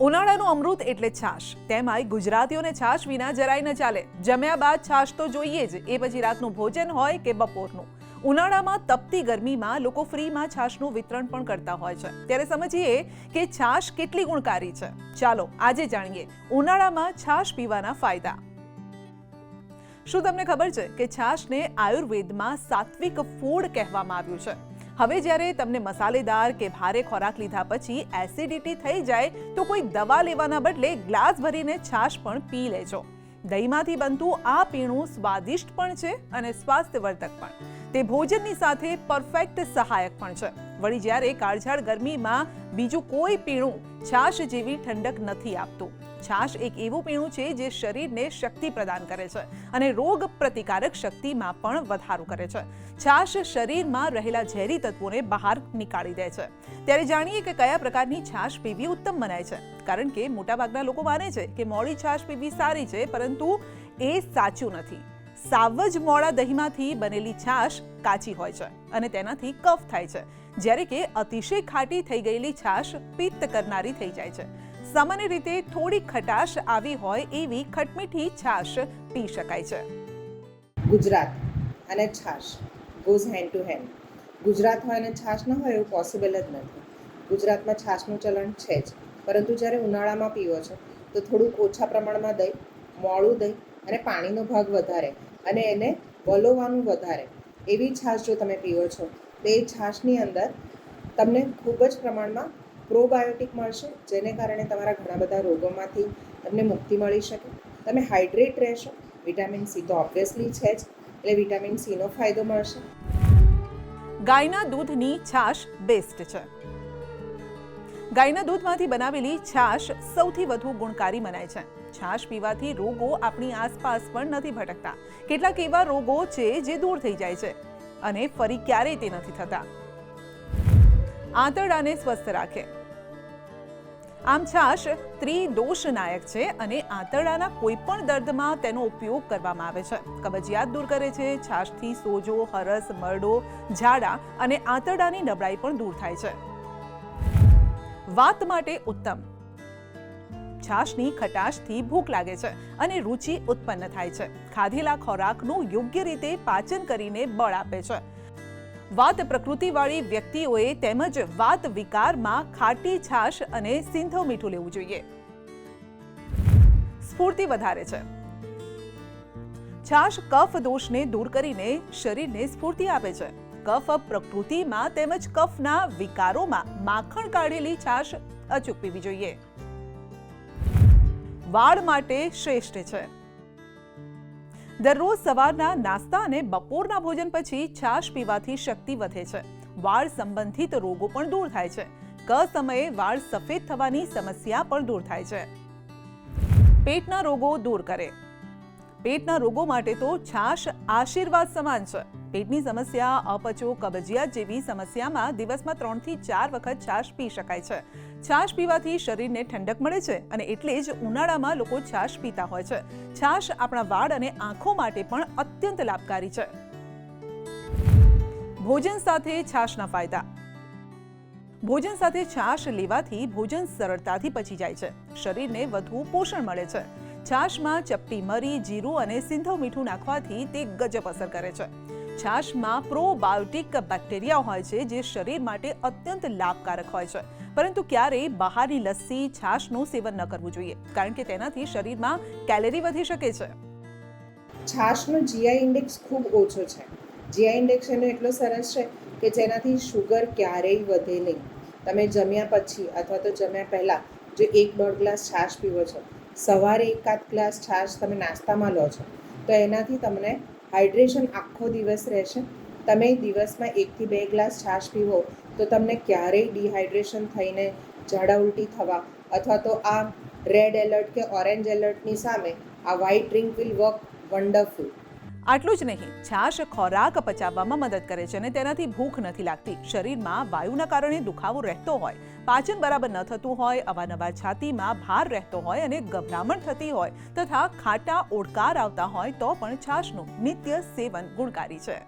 ઉનાળાનું અમૃત એટલે છાશ. તેમાંય ગુજરાતીઓને છાશ વિના જરાય ન ચાલે. જમ્યા બાદ છાશ તો જોઈએ જ. એ પછી રાતનું ભોજન હોય કે બપોરનું. ઉનાળામાં તપતી ગરમીમાં લોકો ફ્રીમાં છાશનું વિતરણ પણ કરતા હોય છે. ત્યારે સમજીએ કે છાશ કેટલી ગુણકારી છે. ચાલો, આજે જાણીએ ઉનાળામાં છાશ પીવાના ફાયદા. શું તમને ખબર છે કે છાશને આયુર્વેદમાં સાત્વિક ફૂડ કહેવામાં આવ્યું છે? હવે જ્યારે તમને મસાલેદાર કે ભારે ખોરાક લીધા પછી એસિડિટી થઈ જાય, તો કોઈ દવા લેવાના બદલે ગ્લાસ ભરીને છાશ પણ પી લેજો. દહીંમાંથી બનતું આ પીણું સ્વાદિષ્ટ પણ છે અને સ્વાસ્થ્યવર્ધક પણ. તે ભોજનની સાથે પરફેક્ટ સહાયક પણ છે. વળી જ્યારે કાળઝાળ ગરમીમાં બીજું કોઈ પીણું છાશ જેવી ઠંડક નથી આપતું. છાશ એક એવું પીણું છે જે શરીરને શક્તિ પ્રદાન કરે છે અને રોગ પ્રતિકારક શક્તિમાં પણ વધારો કરે છે. છાશ શરીરમાં રહેલા ઝેરી તત્વોને બહાર નીકાળી દે છે. ત્યારે જાણીએ કે કયા પ્રકારની છાશ પીવી ઉત્તમ મનાય છે. કારણ કે મોટાભાગના લોકો માને છે કે મોડી છાશ પીવી સારી છે, પરંતુ એ સાચું નથી. સાવ જ મોડા દહીંમાંથી બનેલી છાશ કાચી હોય છે અને તેનાથી કફ થાય છે. જ્યારે કે અતિશય ખાટી થઈ ગયેલી છાશ પિત્ત કરનારી થઈ જાય છે. સામાન્ય રીતે થોડી ખટાશ આવી હોય એવી ખટમીઠી છાશ પી શકાય છે. ગુજરાત અને છાશ goes hand to hand Gujarat હોય અને છાશ ન હોય એવું પોસિબલ જ નથી. ગુજરાતમાં છાશનું ચલણ છે જ. પરંતુ જ્યારે ઉનાળામાં પીવો છો, તો થોડુંક ઓછા પ્રમાણમાં દહીં મોડું દહીં અને પાણીનો ભાગ વધારે અને એને વલોવાનું વધારે. એવી છાશ જો તમે પીવો છો તો છાશની અંદર તમને ખૂબ જ પ્રમાણમાં પ્રોબાયોટિક મળશે, જેને કારણે તમારા ઘણા બધા રોગોમાંથી તમને મુક્તિ મળી શકે. તમે હાઇડ્રેટ રહેશો. વિટામિન સી તો ઓબ્વિયસલી છે જ, એટલે વિટામિન સીનો ફાયદો મળશે. ગાયના દૂધની છાશ બેસ્ટ છે. ગાયના દૂધમાંથી બનાવેલી છાશ સૌથી વધુ ગુણકારી મનાય છે. છાશ પીવાથી રોગો આપણી આસપાસ પણ નથી ભટકતા. કેટલાક એવા રોગો છે જે દૂર થઈ જાય છે. અને ફરી ક્યારેય તે નથી થતા. આંતરડાને સ્વસ્થ રાખે. આમ છાશ ત્રિદોષનાયક છે અને આંતરડાના કોઈ પણ દર્દમાં તેનો ઉપયોગ કરવામાં આવે છે. કબજિયાત દૂર કરે છે, છાશથી સોજો, હરસ, મરડો, ઝાડા અને આંતરડાની નબળાઈ પણ દૂર થાય છે. વાત માટે ઉત્તમ. છાશની ખટાશથી ભૂખ લાગે છે અને રુચિ ઉત્પન્ન થાય છે. ખાધેલા ખોરાકનું યોગ્ય રીતે પાચન કરીને બળ આપે છે. વાત પ્રકૃતિવાળી વ્યક્તિઓએ તેમજ વાત વિકારમાં ખાટી છાશ અને સિંધો મીઠું લેવું જોઈએ. સ્ફૂર્તિ વધારે છે. છાશ કફ દોષને દૂર કરીને શરીરને સ્ફૂર્તિ આપે છે. કફ પ્રકૃતિમાં તેમજ કફના વિકારોમાં માખણ કાઢેલી છાશ અચૂક પીવી જોઈએ. વાળ માટે શ્રેષ્ઠ છે. દરરોજ સવારના નાસ્તા અને બપોરના ભોજન પછી છાશ પીવાથી શક્તિ વધે છે. વાળ સંબંધિત રોગો પણ દૂર થાય છે. ક સમયે વાળ સફેદ થવાની સમસ્યા પણ દૂર થાય છે. પેટના રોગો દૂર કરે. પેટના રોગો માટે તો છાશ આશીર્વાદ સમાન છે. પેટની સમસ્યા, અપચો, કબજિયાત જેવી સમસ્યામાં દિવસમાં ત્રણથી ચાર વખત છાશ પી શકાય છે. છાશ પીવાથી શરીરને ઠંડક મળે છે અને એટલે જ ઉનાળામાં લોકો છાશ પીતા હોય છે. છાશ આપણા વાળ અને આંખો માટે પણ અત્યંત લાભકારી છે. ભોજન સાથે છાશના ફાયદા. ભોજન સાથે છાશ લેવાથી ભોજન સરળતાથી પચી જાય છે. શરીરને વધુ પોષણ મળે છે. છાશમાં ચપટી મરી, જીરું અને સિંધવ મીઠું નાખવાથી તે ગજબ અસર કરે છે. છાશમાં પ્રોબાયોટિક બેક્ટેરિયા હોય છે જે શરીર માટે અત્યંત લાભકારક હોય છે. પરંતુ ક્યારેય બહારની લસ્સી, છાશનું સેવન ન કરવું જોઈએ, કારણ કે તેનાથી શરીરમાં કેલેરી વધી શકે છે. છાશનો જીઆઈ ઇન્ડેક્સ ખૂબ ઓછો છે. જીઆઈ ઇન્ડેક્સ એનો એટલો સરસ છે કે જેનાથી શુગર ક્યારેય વધે નહીં. તમે જમ્યા પછી અથવા તો જમ્યા પહેલાં જો એક દોઢ ગ્લાસ છાશ પીવો છો, સવારે એકાદ ગ્લાસ છાશ તમે નાસ્તામાં લો છો, તો એનાથી તમને હાઇડ્રેશન આખો દિવસ રહેશે. તમે દિવસમાં એકથી બે ગ્લાસ છાશ પીવો, તો તમને ક્યારેય ડિહાઇડ્રેશન થઈને ઝાડા ઉલટી થવા અથવા તો આ રેડ એલર્ટ કે ઓરેન્જ એલર્ટની સામે આ white drink will work wonderful. આટલું જ નહીં, છાશ ખોરાક પચાવવામાં મદદ કરે છે અને તેનાથી ભૂખ નથી લાગતી. શરીરમાં વાયુના કારણે દુખાવો રહેતો હોય, પાચન બરાબર ન થતું હોય, અવારનવાર છાતીમાં ભાર રહેતો હોય અને ગભરામણ થતી હોય તથા ખાટા ઓડકાર આવતા હોય તો પણ છાશનું નિત્ય સેવન ગુણકારી છે.